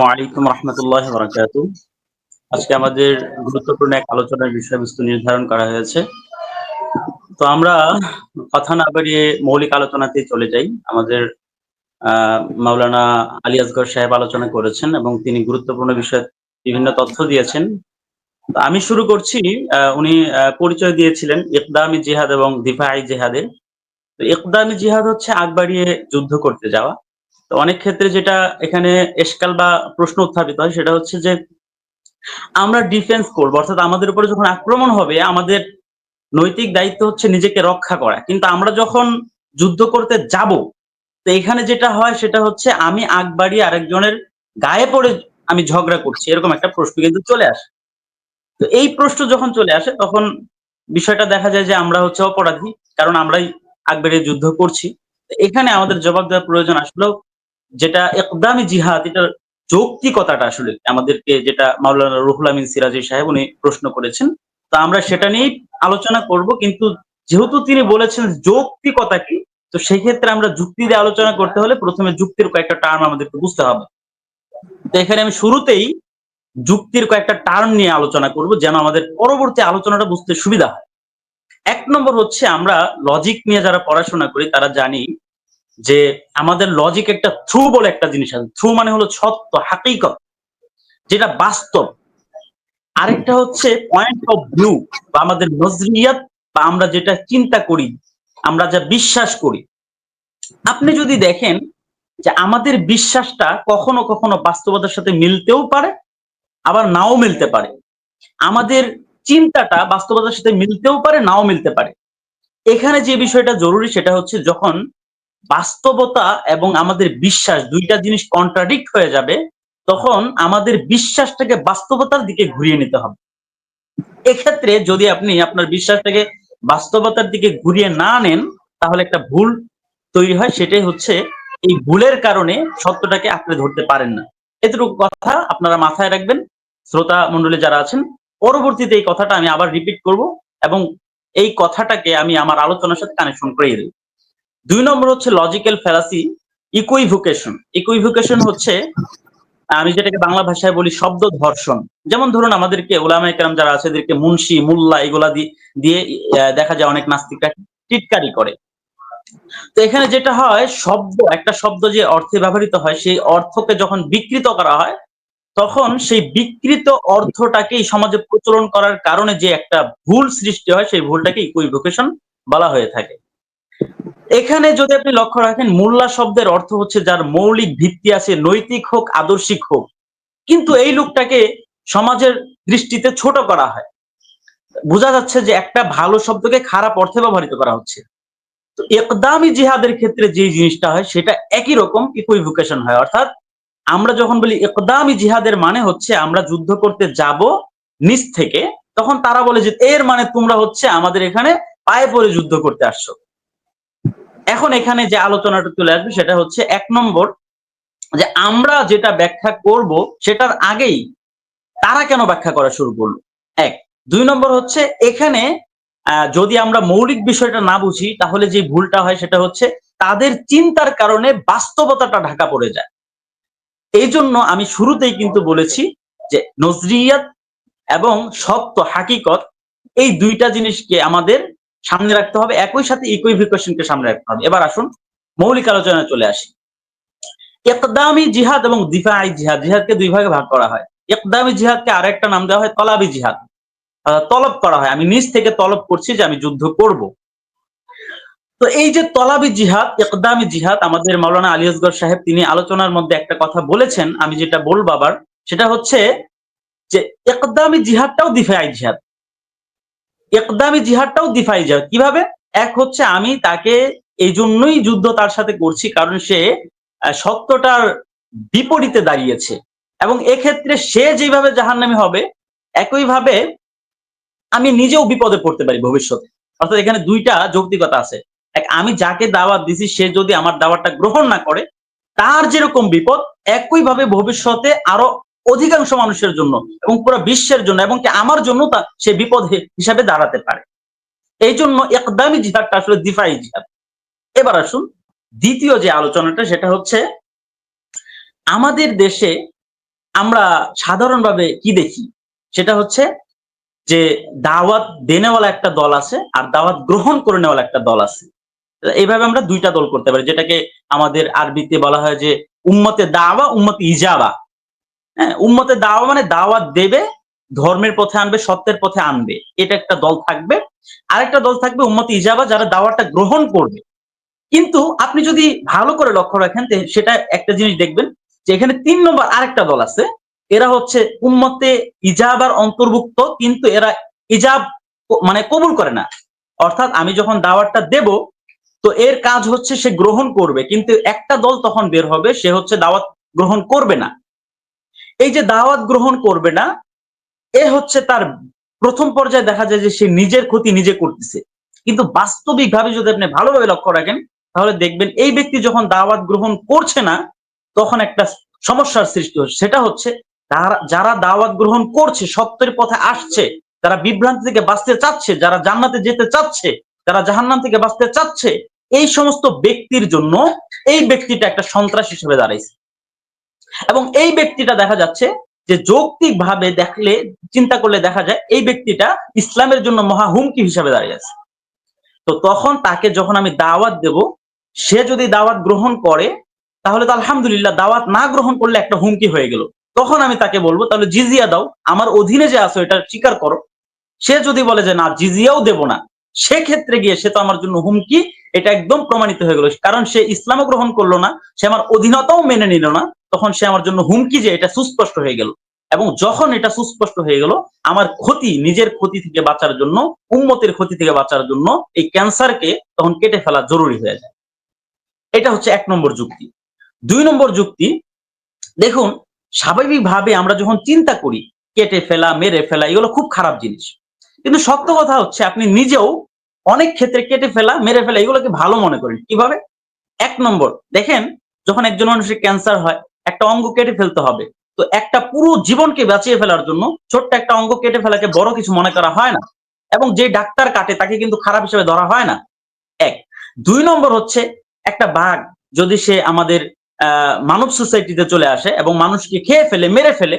আলাইকুম রহমতুল্লাহ বরাকাতু আজকে আমাদের গুরুত্বপূর্ণ এক আলোচনার বিষয়বস্তু নির্ধারণ করা হয়েছে। তো আমরা কথা না বাড়িয়ে মৌলিক আলোচনাতে চলে যাই। আমাদের মাওলানা আলী আসগর সাহেব আলোচনা করেছেন এবং তিনি গুরুত্বপূর্ণ বিষয়ে বিভিন্ন তথ্য দিয়েছেন। আমি শুরু করছি উনি পরিচয় দিয়েছিলেন ইকদামি জিহাদ এবং দিফাই জিহাদের তো ইকদামি জিহাদ হচ্ছে আগ বাড়িয়ে যুদ্ধ করতে যাওয়া। তো অনেক ক্ষেত্রে যেটা এখানে এসকাল বা প্রশ্ন উত্থাপিত হয় সেটা হচ্ছে যে আমরা ডিফেন্স করব, অর্থাৎ আমাদের উপরে যখন আক্রমণ হবে, আমাদের নৈতিক দায়িত্ব হচ্ছে নিজেকে রক্ষা করা। কিন্তু আমরা যখন যুদ্ধ করতে যাব, তো এখানে যেটা হয় সেটা হচ্ছে আমি আগ বাড়িয়ে আরেকজনের গায়ে পড়ে আমি ঝগড়া করছি, এরকম একটা প্রশ্ন কিন্তু চলে আসে। তো এই প্রশ্ন যখন চলে আসে, তখন বিষয়টা দেখা যায় যে আমরা হচ্ছে অপরাধী, কারণ আমরাই আগ বাড়িয়ে যুদ্ধ করছি। এখানে আমাদের জবাব দেওয়ার প্রয়োজন আসলেও যেটা একদামি জিহাদ, এটার যৌক্তিকতাটা আসলে আমাদেরকে যেটা মাওলানা রুহুল আমিন সিরাজি সাহেব উনি প্রশ্ন করেছেন। তো আমরা সেটা নিয়েই আলোচনা করব, কিন্তু যেহেতু তিনি বলেছেন যৌক্তিকতা কি, তো সেই ক্ষেত্রে আমরা যুক্তি দিয়ে আলোচনা করতে হলে প্রথমে যুক্তির কয়েকটা টার্ম আমাদেরকে বুঝতে হবে। তো এখানে আমি শুরুতেই যুক্তির কয়েকটা টার্ম নিয়ে আলোচনা করব, যেন আমাদের পরবর্তী আলোচনাটা বুঝতে সুবিধা হয়। এক নম্বর হচ্ছে আমরা লজিক নিয়ে যারা পড়াশোনা করি, তারা জানি যে আমাদের লজিক একটা থ্রু বলে একটা জিনিস আছে। থ্রু মানে হলো সত্য, হাকিকত, যেটা বাস্তব। আরেকটা হচ্ছে পয়েন্ট অফ ভিউ বা আমাদের নজরিয়াত, বা আমরা যেটা চিন্তা করি, আমরা যা বিশ্বাস করি। আপনি যদি দেখেন যে আমাদের বিশ্বাসটা কখনো কখনো বাস্তবতার সাথে মিলতেও পারে, আবার নাও মিলতে পারে। আমাদের চিন্তাটা বাস্তবতার সাথে মিলতেও পারে, নাও মিলতে পারে। এখানে যে বিষয়টা জরুরি সেটা হচ্ছে যখন বাস্তবতা এবং আমাদের বিশ্বাস দুইটা জিনিস কন্ট্রাডিক্ট হয়ে যাবে, তখন আমাদের বিশ্বাসটাকে বাস্তবতার দিকে ঘুরিয়ে নিতে হবে। এক্ষেত্রে যদি আপনি আপনার বিশ্বাসটাকে বাস্তবতার দিকে ঘুরিয়ে না নেন, তাহলে একটা ভুল তৈরি হয়, সেটাই হচ্ছে এই ভুলের কারণে সত্যটাকে আঁকড়ে ধরতে পারেন না। এতটুকু কথা আপনারা মাথায় রাখবেন। শ্রোতা মন্ডলী যারা আছেন, পরবর্তীতে এই কথাটা আমি আবার রিপিট করব এবং এই কথাটাকে আমি আমার আলোচনার সাথে কানেকশন করিয়ে দেব। দুই নম্বর হচ্ছে লজিক্যাল ফেলাসি ইকুইভোকেশন ইকুইভোকেশন হচ্ছে, আমি যেটাকে বাংলা ভাষায় বলি শব্দ ধর্ষণ। যেমন ধরুন আমাদেরকে ওলামাই কেরাম যারা আছে, এদেরকে মুন্সি, মুল্লা এগুলা দিয়ে দেখা যায় অনেক নাস্তিকরা টিটকারি করে। তো এখানে যেটা হয়, শব্দ, একটা শব্দ যে অর্থে ব্যবহৃত হয়, সেই অর্থকে যখন বিকৃত করা হয়, তখন সেই বিকৃত অর্থটাকেই সমাজে প্রচলন করার কারণে যে একটা ভুল সৃষ্টি হয়, সেই ভুলটাকে ইকুইভোকেশন বলা হয়ে থাকে। এখানে যদি আপনি লক্ষ্য রাখেন, মোল্লা শব্দের অর্থ হচ্ছে যার মৌলিক ভিত্তি আছে, নৈতিক হোক, আদর্শিক হোক। কিন্তু এই লোকটাকে সমাজের দৃষ্টিতে ছোট করা হয়। বোঝা যাচ্ছে যে একটা ভালো শব্দকে খারাপ অর্থে ব্যবহৃত করা হচ্ছে। তো একদামি জিহাদের ক্ষেত্রে যে জিনিসটা হয়, সেটা একই রকম ইকুইভোকেশন হয়। অর্থাৎ আমরা যখন বলি একদামি জিহাদের মানে হচ্ছে আমরা যুদ্ধ করতে যাব নিচ থেকে, তখন তারা বলে যে এর মানে তোমরা হচ্ছে আমাদের এখানে পায়ে পড়ে যুদ্ধ করতে আসছো। এখন এখানে যে আলোচনাটা চলে আসবে সেটা হচ্ছে এক নম্বর যে আমরা যেটা ব্যাখ্যা করব সেটার আগেই তারা কেন ব্যাখ্যা করা শুরু করল? এক। দুই নম্বর হচ্ছে এখানে যদি আমরা মৌলিক বিষয়টা না বুঝি, তাহলে যে ভুলটা হয় সেটা হচ্ছে তাদের চিন্তার কারণে বাস্তবতাটা ঢাকা পড়ে যায়। এই জন্য আমি শুরুতেই কিন্তু বলেছি যে নজরিয়াত এবং সত্য হাকিকত এই দুইটা জিনিসকে আমাদের সামনে রাখতে হবে, একই সাথে ইকুইভিকেশনকে সামনে রাখতে হবে। এবার আসুন, মৌলিক আলোচনায় চলে আসি। একদামি জিহাদ এবং দিফাই জিহাদ, জিহাদকে দুই ভাগে ভাগ করা হয়। একদামি জিহাদকে আরেকটা নাম দেওয়া হয় তলাবি জিহাদ। তলব করা হয়। আমি নিজ থেকে তলব করছি যে আমি যুদ্ধ করব। তো এই যে তলাবি জিহাদ একদামি জিহাদ, আমাদের মাওলানা আসগর সাহেব তিনি আলোচনার মধ্যে একটা কথা বলেছেন, আমি যেটা বলব আবার, সেটা হচ্ছে যে একদামি জিহাদটাও দিফাই জিহাদ। একদামি জিহাদটাও দিফাই জিহাদ কীভাবে? এক হচ্ছে আমি তাকে এই জন্যই যুদ্ধ তার সাথে করছি কারণ সে সত্যটার বিপরীতে দাঁড়িয়েছে। এবং এক্ষেত্রে সে যেভাবে জাহান্নামী হবে, একইভাবে আমি নিজেও বিপদে পড়তে পারি ভবিষ্যতে। অর্থাৎ এখানে দুইটা যৌক্তিকতা আছে। এক, আমি যাকে দাওয়াত দিছি, সে যদি আমার দাওয়াতটা গ্রহণ না করে, তার যেরকম বিপদ, একইভাবে ভবিষ্যতে আরও অধিকাংশ মানুষের জন্য এবং পুরো বিশ্বের জন্য, এবং আমার জন্য তা সে বিপদ হিসাবে দাঁড়াতে পারে। এই জন্য একদামি জিহাদটা আসলে দিফাই জিহাদ। এবার আসুন, দ্বিতীয় যে আলোচনাটা, সেটা হচ্ছে, আমাদের দেশে আমরা সাধারণভাবে কি দেখি? সেটা হচ্ছে যে দাওয়াত দেনেওয়ালা একটা দল আছে, আর দাওয়াত গ্রহণ করে নেওয়ালা একটা দল আছে। এইভাবে আমরা দুইটা দল করতে পারি, যেটাকে আমাদের আরবিতে বলা হয় যে, উম্মতে দাওয়া, উম্মতে ইজাবা। উম্মতে দাওয়া মানে দাওয়াত দেবে, ধর্মের পথে আনবে, সত্যের পথে আনবে। এটা একটা দল থাকবে। আরেকটা দল থাকবে উম্মতে ইজাবা যারা দাওয়াতটা গ্রহণ করবে। কিন্তু আপনি যদি ভালো করে লক্ষ্য রাখেন সেটা একটা জিনিস দেখবেন যে এখানে তিন নম্বর আরেকটা দল আছে। এরা হচ্ছে উম্মতে ইজাবার অন্তর্ভুক্ত, কিন্তু এরা ইজাব মানে কবুল করে না। অর্থাৎ আমি যখন দাওয়াতটা দেব, তো এর কাজ হচ্ছে সে গ্রহণ করবে। কিন্তু একটা দল তখন বের হবে, সে হচ্ছে দাওয়াত গ্রহণ করবে না। এই যে দাওয়াত গ্রহণ করবে না, এ হচ্ছে তার প্রথম পর্যায়ে দেখা যায় যে সে নিজের ক্ষতি নিজে করতেছে। কিন্তু বাস্তবিকভাবে যদি আপনি ভালোভাবে লক্ষ্য রাখেন, তাহলে দেখবেন এই ব্যক্তি যখন দাওয়াত গ্রহণ করছে না, তখন একটা সমস্যার সৃষ্টি হচ্ছে। সেটা হচ্ছে যারা দাওয়াত গ্রহণ করছে, সত্যের পথে আসছে, তারা বিভ্রান্তি থেকে বাঁচতে চাচ্ছে, যারা জান্নাতে যেতে চাচ্ছে তারা জাহান্নাম থেকে বাঁচতে চাচ্ছে, এই সমস্ত ব্যক্তির জন্য এই ব্যক্তিটা একটা সন্ত্রাস হিসেবে দাঁড়াইছে। এবং এই ব্যক্তিটা দেখা যাচ্ছে যে যৌক্তিক ভাবে দেখলে, চিন্তা করলে দেখা যায় এই ব্যক্তিটা ইসলামের জন্য মহা হুমকি হিসাবে দাঁড়িয়ে আছে। তো তখন তাকে যখন আমি দাওয়াত দেব, সে যদি দাওয়াত গ্রহণ করে, তাহলে তো আলহামদুলিল্লাহ দাওয়াত না গ্রহণ করলে একটা হুমকি হয়ে গেল। তখন আমি তাকে বলব, তাহলে জিজিয়া দাও, আমার অধীনে যে আছো এটা স্বীকার করো। সে যদি বলে যে না, জিজিয়াও দেব না, সেক্ষেত্রে গিয়ে সে তো আমার জন্য হুমকি, এটা একদম প্রমাণিত হয়ে গেল। কারণ সে ইসলামও গ্রহণ করল না, সে আমার অধীনতাও মেনে নিল না। তখন সে আমার জন্য হুমকি যে এটা সুস্পষ্ট হয়ে গেল। এবং যখন এটা সুস্পষ্ট হয়ে গেল, আমার ক্ষতি, নিজের ক্ষতি থেকে বাঁচার জন্য উন্মতের ক্ষতি থেকে বাঁচার জন্য এই ক্যান্সারকে তখন কেটে ফেলা জরুরি হয়ে যায়। এটা হচ্ছে এক নম্বর যুক্তি। দুই নম্বর যুক্তি, দেখুন, স্বাভাবিকভাবে আমরা যখন চিন্তা করি, কেটে ফেলা, মেরে ফেলা, এগুলো খুব খারাপ জিনিস। কিন্তু সত্য কথা হচ্ছে, আপনি নিজেও অনেক ক্ষেত্রে কেটে ফেলা, মেরে ফেলা, এগুলোকে ভালো মনে করেন। কীভাবে? এক নম্বর, দেখেন, যখন একজন মানুষের ক্যান্সার হয় একটা অঙ্গ কেটে ফেলতে হবে। তো একটা পুরো জীবনকে বাঁচিয়ে ফেলার জন্য ছোট্ট একটা অঙ্গ কেটে ফেলাকে বড় কিছু মনে করা হয় না। এবং যে ডাক্তার কাটে তাকে কিন্তু খারাপ হিসেবে ধরা হয় না। এক, দুই নম্বর হচ্ছে একটা বাঘ যদি সে আমাদের মানব সোসাইটিতে চলে আসে এবং মানুষকে খেয়ে ফেলে, মেরে ফেলে,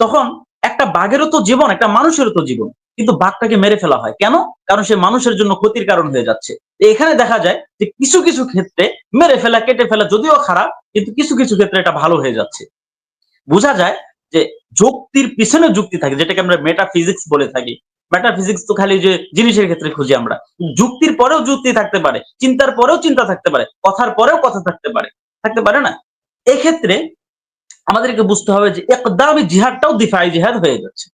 তখন একটা বাঘেরও তো জীবন, একটা মানুষেরও তো জীবন। কিন্তু বাঘটাকে মেরে ফেলা হয়। কেন? কারণ সে মানুষের জন্য ক্ষতির কারণ হয়ে যাচ্ছে। এখানে দেখা যায় যে কিছু কিছু ক্ষেত্রে মেরে ফেলা, কেটে ফেলা যদিও খারাপ, কিন্তু কিছু কিছু ক্ষেত্রে এটা ভালো হয়ে যাচ্ছে। বোঝা যায় যে যুক্তির পিছনে যুক্তি থাকে, যেটাকে আমরা মেটাফিজিক্স বলে থাকি। মেটাফিজিক্স তো খালি যে জিনিসের ক্ষেত্রে খুঁজি আমরা। যুক্তির পরেও যুক্তি থাকতে পারে, চিন্তার পরেও চিন্তা থাকতে পারে, কথার পরেও কথা থাকতে পারে। থাকতে পারে না? এক্ষেত্রে আমাদেরকে বুঝতে হবে যে একদামি জিহাদটাও দিফাই জিহাদ হয়ে যাচ্ছে।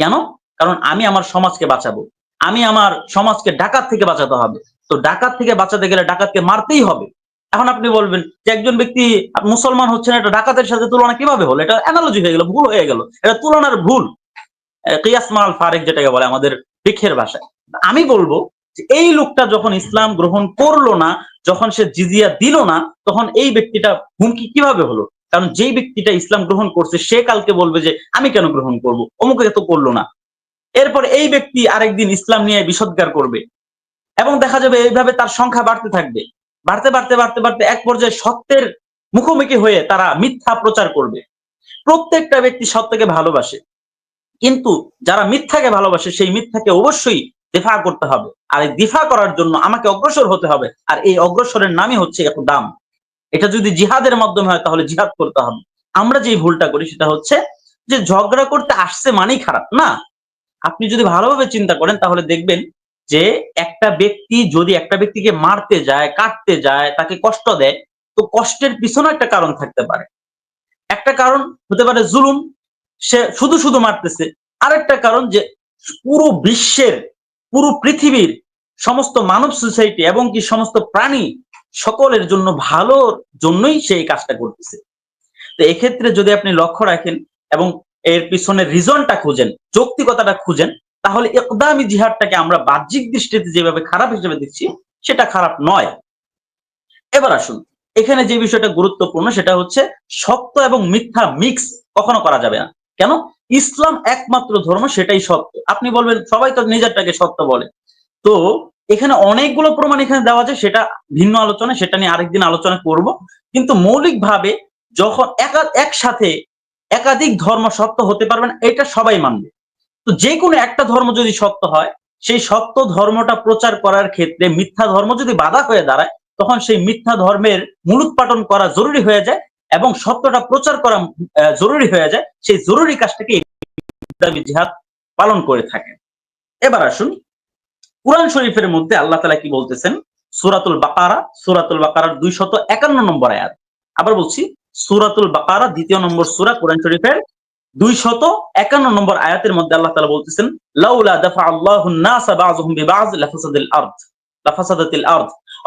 কেন? কারণ আমি আমার সমাজকে বাঁচাবো। আমি আমার সমাজকে ডাকাত থেকে বাঁচাতে হবে। তো ডাকাত থেকে বাঁচাতে গেলে ডাকাতকে মারতেই হবে। এখন আপনি বলবেন যে একজন ব্যক্তি মুসলমান হচ্ছেন এটা ডাকাতের সাথে তুলনা কীভাবে হলো? এটা অ্যানালজি হয়ে গেল, ভুল হয়ে গেল। এটা তুলনার ভুল। কিয়াস মাল ফারেক যেটাকে বলে আমাদের বৃক্ষের ভাষায়। আমি বলব এই লোকটা যখন ইসলাম গ্রহণ করল না, যখন সে জিজিয়া দিল না, তখন এই ব্যক্তিটা হুমকি কীভাবে হলো? কারণ যেই ব্যক্তিটা ইসলাম গ্রহণ করছে, সে কালকে বলবে যে, আমি কেন গ্রহণ করব? অমুক এত করল না। এরপর এই ব্যক্তি আরেকদিন ইসলাম নিয়ে বিষদগার করবে। এবং দেখা যাবে এইভাবে তার সংখ্যা বাড়তে থাকবে। বাড়তে বাড়তে বাড়তে বাড়তে এক পর্যায়ে সত্যের মুখোমুখি হয়ে তারা মিথ্যা প্রচার করবে। প্রত্যেকটা ব্যক্তি সত্যকে ভালোবাসে। কিন্তু যারা মিথ্যাকে ভালোবাসে, সেই মিথ্যাকে অবশ্যই দিফা করতে হবে। আর এই দিফা করার জন্য আমাকে অগ্রসর হতে হবে। আর এই অগ্রসরের নামই হচ্ছে এক দাম। এটা যদি জিহাদের মাধ্যমে হয়, তাহলে জিহাদ করতে হবে। আমরা যে ভুলটা করি, সেটা হচ্ছে যে ঝগড়া করতে আসছে মানেই খারাপ, না? আপনি যদি ভালোভাবে চিন্তা করেন, তাহলে দেখবেন যে একটা ব্যক্তি যদি একটা ব্যক্তিকে মারতে যায়, কাটতে যায়, তাকে কষ্ট দেয়, তো কষ্টের পিছনে একটা কারণ থাকতে পারে। একটা কারণ হতে পারে জুলুম, সে শুধু শুধু মারতেছে। আরেকটা কারণ যে পুরো বিশ্বের, পুরো পৃথিবীর সমস্ত মানব সোসাইটি এবং কি সমস্ত প্রাণী সকলের জন্য ভালোর জন্যই সে এই কাজটা করতেছে। তো এক্ষেত্রে যদি আপনি লক্ষ্য রাখেন এবং এর পিছনে রিজনটা খুঁজেন, যৌক্তিকতাটা খুঁজেন, তাহলে একদামি জিহাদটাকে আমরা বাহ্যিক দৃষ্টিতে যেভাবে খারাপ হিসেবে দেখছি, সেটা খারাপ নয়। এবার আসুন, এখানে যে বিষয়টা গুরুত্বপূর্ণ সেটা হচ্ছে সত্য এবং মিথ্যা মিক্স কখনো করা যাবে না। কেন? ইসলাম একমাত্র ধর্ম, সেটাই সত্য। আপনি বলবেন, সবাই তো নিজেরটাকে সত্য বলে। তো এখানে অনেকগুলো প্রমাণ এখানে দেওয়া যায় সেটা ভিন্ন আলোচনা সেটা নিয়ে আরেকদিন আলোচনা করব। কিন্তু মৌলিকভাবে যখন এক একসাথে একাধিক ধর্ম সত্য হতে পারবে না, এটা সবাই মানবে। তো যে কোনো একটা ধর্ম যদি সত্য হয়, সেই সত্য ধর্মটা প্রচার করার ক্ষেত্রে মিথ্যা ধর্ম যদি বাধা হয়ে দাঁড়ায়, তখন সেই মিথ্যা ধর্মের মূলোৎপাটন করা জরুরি হয়ে যায় এবং সত্যটা প্রচার করা জরুরি হয়ে যায়, সেই জরুরি কাজটাকে জিহাদ পালন করে থাকে। এবার আসুন, কোরআন শরীফের মধ্যে আল্লাহ তালা কি বলতেছেন? সুরাতুল বাকারা, সুরাতুল বাকারার দুইশত একান্ন নম্বর আয়াত। আবার বলছি সুরাতুল বাকারা, দ্বিতীয় নম্বর সুরা, কোরআন শরীফের দুইশত একান্ন নম্বর আয়াতের মধ্যে আল্লাহ তালা বলতেছেন, লাউলা দাফা আল্লাহু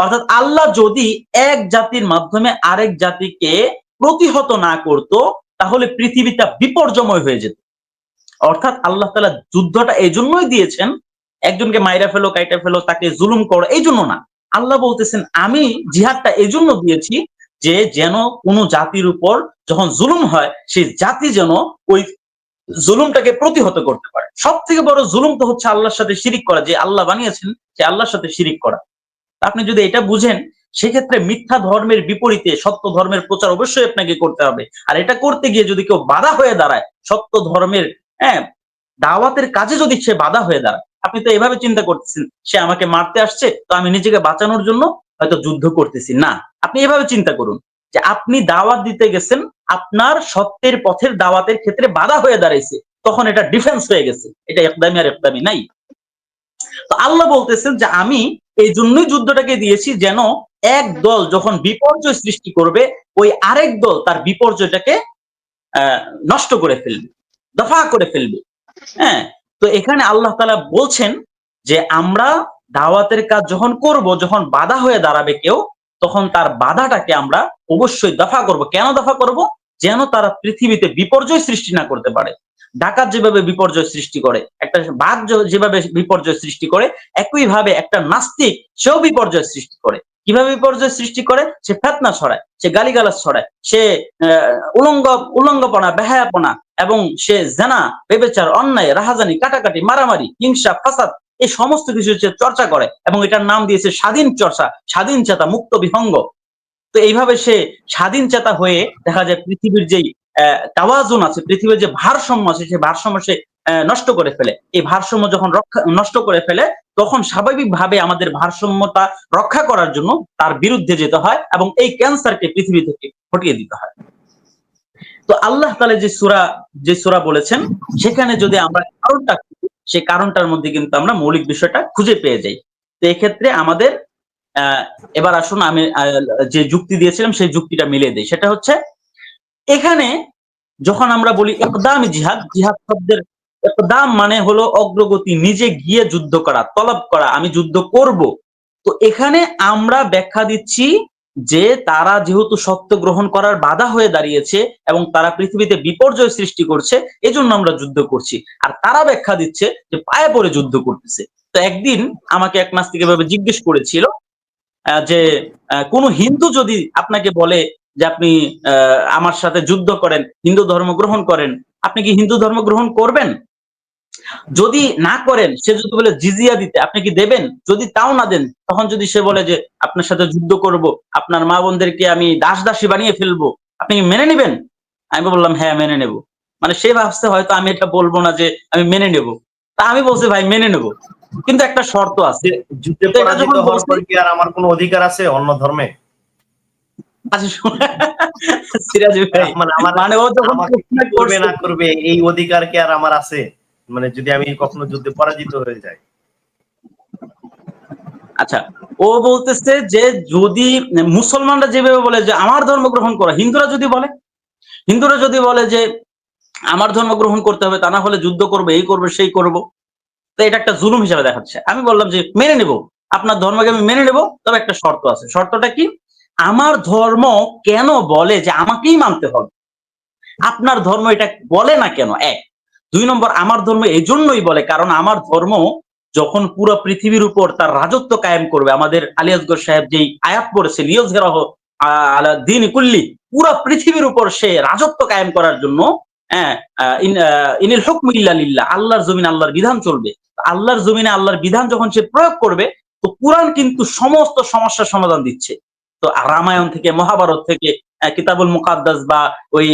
অর্থাৎ আল্লাহ যদি এক জাতির মাধ্যমে আরেক জাতিকে প্রতিহত না করত, তাহলে পৃথিবীটা বিপর্যময় হয়ে যেত। অর্থাৎ আল্লাহ তালা যুদ্ধটা এই জন্যই দিয়েছেন, একজনকে মাইরা ফেলো, কাইটা ফেলো, তাকে জুলুম করো এই জন্য না। আল্লাহ বলতেছেন, আমি জিহাদটা এই জন্য দিয়েছি যে যেন কোনো জাতির উপর যখন জুলুম হয়, সেই জাতি যেন ওই জুলুমটাকে প্রতিহত করতে পারে। সব থেকে বড় জুলুম তো হচ্ছে আল্লাহর সাথে শিরিক করা, যে আল্লাহ বানিয়েছেন, সে আল্লাহর সাথে শিরিক করা। আপনি যদি এটা বুঝেন, সেক্ষেত্রে মিথ্যা ধর্মের বিপরীতে সত্য ধর্মের প্রচার অবশ্যই আপনাকে করতে হবে। আর এটা করতে গিয়ে যদি কেউ বাধা হয়ে দাঁড়ায়, সত্য ধর্মের হ্যাঁ দাওয়াতের কাজে যদি সে বাধা হয়ে দাঁড়ায়, আপনি তো এভাবে চিন্তা করতেছেন, সে আমাকে মারতে আসছে, তো আমি নিজেকে বাঁচানোর জন্য হয়তো যুদ্ধ করতেছি। না, আপনি এভাবে চিন্তা করুন যে আপনি দাওয়াত দিতে গেছেন, আপনার সত্যের পথের দাওয়াতের ক্ষেত্রে বাধা হয়ে দাঁড়াইছে, তখন এটা ডিফেন্স হয়ে গেছে। এটা একদামি আর একদামি নাই। তো আল্লাহ বলতেছেন যে আমি এই জন্যই যুদ্ধটাকে দিয়েছি যেন এক দল যখন বিপর্যয় সৃষ্টি করবে, ওই আরেক দল তার বিপর্যয়টাকে নষ্ট করে ফেলবে, দফা করে ফেলবে। হ্যাঁ তো এখানে আল্লাহ তালা বলছেন যে আমরা দাওয়াতের কাজ যখন করব, যখন বাধা হয়ে দাঁড়াবে কেউ, তখন তার বাধাটাকে আমরা অবশ্যই দফা করব। কেন দফা করব? যেন তারা পৃথিবীতে বিপর্যয় সৃষ্টি না করতে পারে। ডাকাত যেভাবে বিপর্যয় সৃষ্টি করে, একটা বাঘ যেভাবে বিপর্যয় সৃষ্টি করে, একইভাবে একটা নাস্তিক সেও বিপর্যয় সৃষ্টি করে। কীভাবে বিপর্যয় সৃষ্টি করে? সে ফেতনা ছড়ায়, সে গালিগালাজ ছড়ায়, সে উলঙ্গ, উলঙ্গপনা, বেহায়াপনা এবং সে জেনা, বেবেচার, অন্যায়, রাহাজানি, কাটাকাটি, মারামারি, হিংসা, ফাসাদ এই সমস্ত কিছু চর্চা করে এবং এটার নাম দিয়েছে স্বাধীন চর্চা, স্বাধীন চেতা মুক্ত বিহঙ্গ। তো এইভাবে সে স্বাধীন চেতা হয়ে দেখা যায় পৃথিবীর যেই তাওয়াজুন আছে, পৃথিবীর যে ভারসাম্য আছে, সেই ভারসাম্য সে নষ্ট করে ফেলে। এই ভারসাম্য যখন রক্ষা, নষ্ট করে ফেলে, তখন স্বাভাবিকভাবে আমাদের ভারসাম্যতা রক্ষা করার জন্য তার বিরুদ্ধে যেতে হয় এবং এই ক্যান্সারকে পৃথিবী থেকে হটিয়ে দিতে হয়। তো আল্লাহ তালে যে সুরা যে সুরা বলেছেন, সেখানে যদি আমরা কারণটা সেই কারণটার মধ্যে কিন্তু আমরা মৌলিক বিষয়টা খুঁজে পেয়ে যাই। তো এক্ষেত্রে আমাদের এবার আসুন আমি যে যুক্তি দিয়েছিলাম সেই যুক্তিটা মিলিয়ে দিই। সেটা হচ্ছে, এখানে যখন আমরা বলি একদাম জিহাদ জিহাদ শব্দের একদাম মানে হলো অগ্রগতি, নিজে গিয়ে যুদ্ধ করা, তলব করা, আমি যুদ্ধ করব। তো এখানে আমরা ব্যাখ্যা দিচ্ছি যে তারা যেহেতু সত্য গ্রহণ করার বাধা হয়ে দাঁড়িয়েছে এবং তারা পৃথিবীতে বিপর্যয় সৃষ্টি করছে, এজন্য আমরা যুদ্ধ করছি। আর তারা ব্যাখ্যা দিচ্ছে যে পায়ে পড়ে যুদ্ধ করতেছে। তো একদিন আমাকে এক নাস্তিক এভাবে জিজ্ঞেস করেছিল যে কোন হিন্দু যদি আপনাকে বলে যে আপনি আমার সাথে যুদ্ধ করেন, হিন্দু ধর্ম গ্রহণ করেন, আপনি কি হিন্দু ধর্ম গ্রহণ করবেন? যদি না করেন সে যদি বলে জিজিয়া দিতে আপনি কি দেবেন? যদি তাও না দেন তখন যদি সে বলে যে আপনার সাথে যুদ্ধ করব আপনার মা বোনদেরকে আমি দাস দাসী বানিয়ে ফেলব আপনি কি মেনে নেবেন? আমি বললাম হ্যাঁ মেনে নেব। মানে সে ভাবছে হয়তো আমি এটা বলব না যে আমি মেনে নেব। তা আমি বলছি ভাই মেনে নেব। কিন্তু একটা শর্ত আছে। যুদ্ধে পরাজিত হওয়ার পর কি আর আমার কোনো অধিকার আছে অন্য ধর্মে? আচ্ছা, মানে, মানে ও যখন করবে না করবে এই অধিকার কি আর আমার আছে? মানে যদি আমি কখনো যুদ্ধে পরাজিত হয়ে যাই। আচ্ছা ও বলতেছে যে যদি মুসলমানরা যেভাবে বলে যে আমার ধর্ম গ্রহণ করা, হিন্দুরা যদি বলে, হিন্দুরা যদি বলে যে আমার ধর্ম গ্রহণ করতে হবে, তা না হলে যুদ্ধ করবে, এই করবে, সেই করব। তো এটা একটা জুলুম হিসাবে দেখাচ্ছে। আমি বললাম যে মেনে নেব, আপনার ধর্মকে আমি মেনে নেব, তবে একটা শর্ত আছে। শর্তটা কি? আমার ধর্ম কেন বলে যে আমাকেই মানতে হবে? আপনার ধর্ম এটা বলে না কেন? এক দুই নম্বর, আমার ধর্ম এই জন্যই বলে, কারণ আমার ধর্ম যখন পুরো পৃথিবীর উপর তার রাজত্ব কায়েম করবে, আমাদের আলিয়াসগর সাহেব যেই আয়াত পড়েছে লিয়স ঘেরাহ দিন কুল্লি, পুরো পৃথিবীর উপর সে রাজত্ব কায়েম করার জন্য হ্যাঁ আল্লাহর জমিন আল্লাহর বিধান চলবে। আল্লাহর জমিনে আল্লাহর বিধান যখন সে প্রয়োগ করবে, তো কোরআন কিন্তু সমস্ত সমস্যার সমাধান দিচ্ছে। তো রামায়ণ থেকে, মহাভারত থেকে কিতাবুল মুকাদ্দাস বা ওই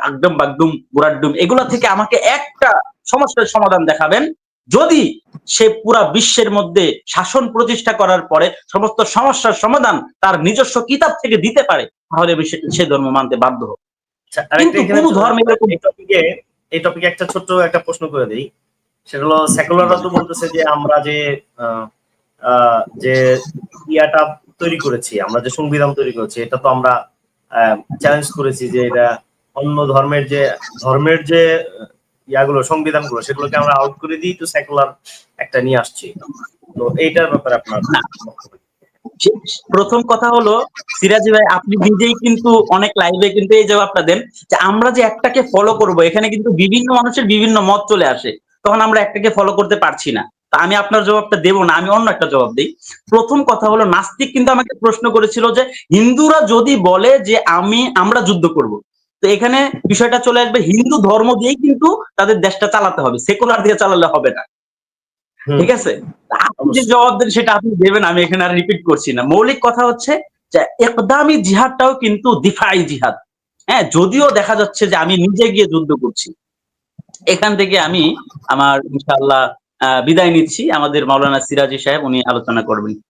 আকদম বাগদুম গুরাড্ডুম এগুলা থেকে আমাকে একটা সমস্যার সমাধান দেখাবেন। যদি সে পুরা বিশ্বের মধ্যে শাসন প্রতিষ্ঠা করার পরে সমস্ত সমস্যার সমাধান তার নিজস্ব কিতাব থেকে দিতে পারে তাহলে আমি সে- ধর্ম মানতে বাধ্য হব। আচ্ছা, কিন্তু কোনো ধর্মে এই টপিকে এই টপিকে একটা ছোট্ট একটা প্রশ্ন করে দেই। সেটা হলো সেকুলাররা তো বলতেছে যে আমরা যে যে ইয়াটা তৈরি করেছি আমরা যে সংবিধান তৈরি করেছি এটা তো আমরা চ্যালেঞ্জ করেছি যে এটা অন্য ধর্মের যে ধর্মের যে ইয়াগুলো, সংবিধানগুলো, সেগুলোকে আমরা আউট করে দিই, তো সেকুলার একটা নিয়ে আসছি। তো এইটার ব্যাপারে আপনার। প্রথম কথা হলো, সিরাজি ভাই, আপনি নিজেই কিন্তু অনেক লাইভে কিন্তু এই জবাবটা দেন যে আমরা যে একটাকে ফলো করব, এখানে কিন্তু বিভিন্ন মানুষের বিভিন্ন মত চলে আসে। তখন আমরা একটাকে ফলো করতে পারছি না। তা আমি আপনার জবাবটা দেবো না আমি অন্য একটা জবাব দিই। প্রথম কথা হলো নাস্তিক কিন্তু আমাকে প্রশ্ন করেছিল যে হিন্দুরা যদি বলে যে আমি আমরা যুদ্ধ করব। তো এখানে বিষয়টা চলে আসবে হিন্দু ধর্ম দিয়েই কিন্তু তাদের দেশটা চালাতে হবে সেকুলার দিয়ে চালালে হবে না। ঠিক আছে? আপনি যে জবাব দেন সেটা আপনি দেবেন আমি এখানে আর রিপিট করছি না। মৌলিক কথা হচ্ছে যে একদামি জিহাদটাও কিন্তু দিফাই জিহাদ। হ্যাঁ যদিও দেখা যাচ্ছে যে আমি নিজে গিয়ে যুদ্ধ করছি। এখান থেকে আমি আমার ইনশাআল্লাহ আহ, বিদায় নিচ্ছি। আমাদের মাওলানা সিরাজি সাহেব উনি আলোচনা করবেন।